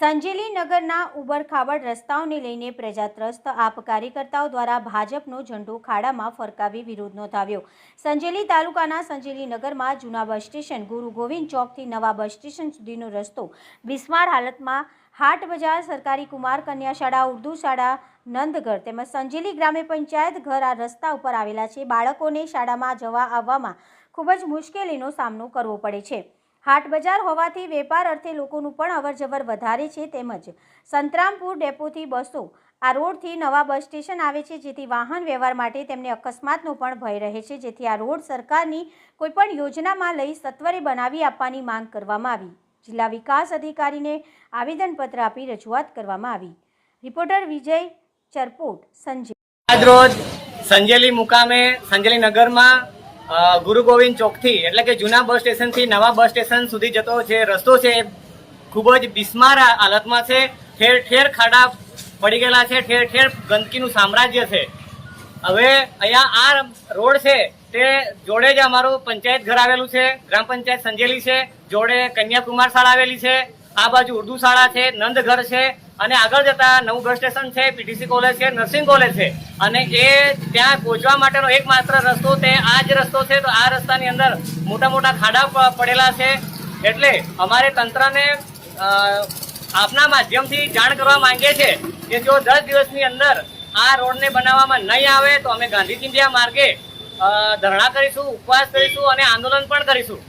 સંજેલી નગરના ઉબરખાબડ રસ્તાઓને લઈને પ્રજાત્રસ્ત આપ કાર્યકર્તાઓ દ્વારા ભાજપનો ઝંડો ખાડામાં ફરકાવી વિરોધ નોંધાવ્યો. સંજેલી તાલુકાના સંજેલી નગરમાં જૂના બસ સ્ટેશન ગુરુ ગોવિંદ ચોકથી નવા બસ સ્ટેશન સુધીનો રસ્તો બિસ્માર હાલતમાં હાટ બજાર, સરકારી કુમાર કન્યા શાળા, ઉર્દુ શાળા, નંદઘર તેમજ સંજેલી ગ્રામ્ય પંચાયત ઘર આ રસ્તા ઉપર આવેલા છે. બાળકોને શાળામાં જવા આવવામાં ખૂબ જ મુશ્કેલીનો સામનો કરવો પડે છે. હાટ બજાર હોવાથી વેપાર અર્થે લોકોનું પણ અવરજવર વધારે છે તેમજ સંતરામપુર ડેપોથી બસો, આ રોડથી નવા બસ સ્ટેશન આવે છે જેથી વાહન વ્યવહાર માટે તેમને અકસ્માતનો પણ ભય રહે છે. જેથી આ રોડ સરકારની કોઈપણ યોજનામાં લઈ સત્વરે બનાવી આપવાની માંગ કરવામાં આવી. જિલ્લા વિકાસ અધિકારીને આવેદનપત્ર આપી રજૂઆત કરવામાં આવી. રિપોર્ટર વિજય ચરપોટ, સંજય. આજરોજ સંજેલી મુકામે, સંજેલી નગરમાં ગુરુ ગોવિંદ ચોકથી, એટલે કે જૂના બસ સ્ટેશનથી નવા બસ સ્ટેશન સુધી જતો જે રસ્તો છે એ ખૂબ જ બિસ્માર હાલતમાં છે. ઠેર ઠેર ખાડા પડી ગયેલા છે, ઠેર ઠેર ગંદકીનું સામ્રાજ્ય છે. હવે અહીંયા આ રોડ છે તે જોડે જ અમારું પંચાયત ઘર આવેલું છે, ગ્રામ પંચાયત સંજેલી છે, જોડે કન્યાકુમાર શાળા આવેલી છે, આ બાજુ ઉર્દુ શાળા છે નંદ ઘર છે અને આગળ જતા નવું બસ સ્ટેશન છે, પીટીસી કોલેજ છે, નર્સિંગ કોલેજ છે. અને એ ત્યાં પહોંચવા માટેનો એકમાત્ર રસ્તો તે આ જ રસ્તો છે. તો આ રસ્તાની અંદર મોટા મોટા ખાડા પડેલા છે. એટલે અમારે તંત્રને આપના માધ્યમથી જાણ કરવા માંગીએ છીએ કે જો દસ દિવસની અંદર આ રોડને બનાવવામાં નહીં આવે તો અમે ગાંધી ચિંધ્યા માર્ગે ધરણા કરીશું, ઉપવાસ કરીશું અને આંદોલન પણ કરીશું.